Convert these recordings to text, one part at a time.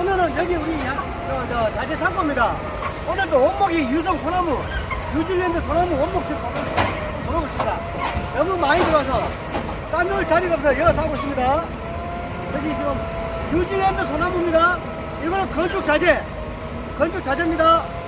오늘은 여기 우리 자재 창고입니다. 오늘도 원목이 유성 소나무, 뉴질랜드 소나무 원목 지금 보고 있습니다. 너무 많이 들어와서 딴올 자리가 없어서 여기 사고 있습니다. 여기 지금 뉴질랜드 소나무입니다. 이거는 건축 자재, 건축 자재입니다.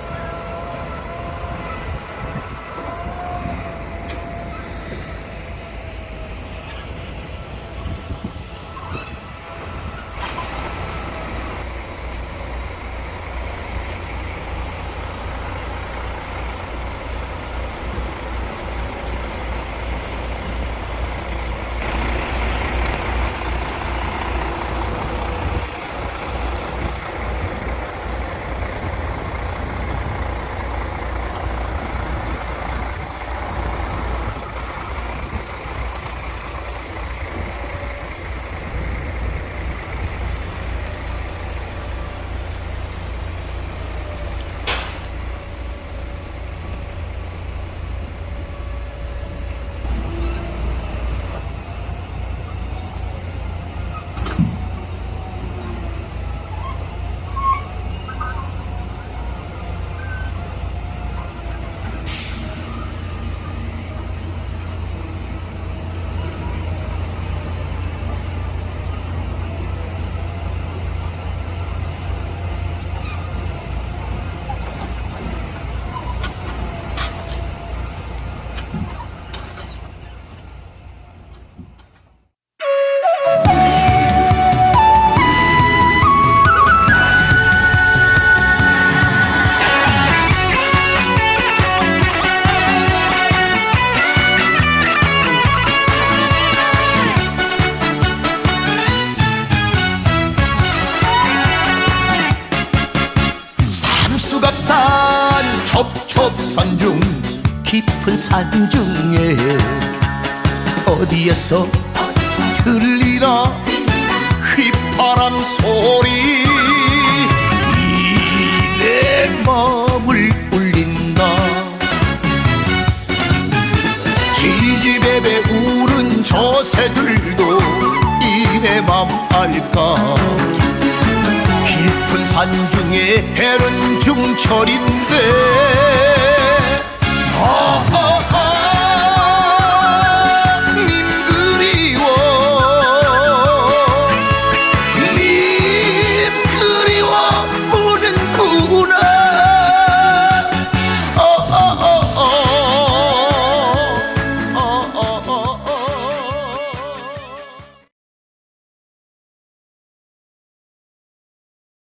산중 깊은 산 중에 어디에서 들리나 휘파람 소리. 이내 마음을 울린다. 지지배배 우는 저 새들도 이내 맘 알까. 깊은 산 중에 해른 중철인데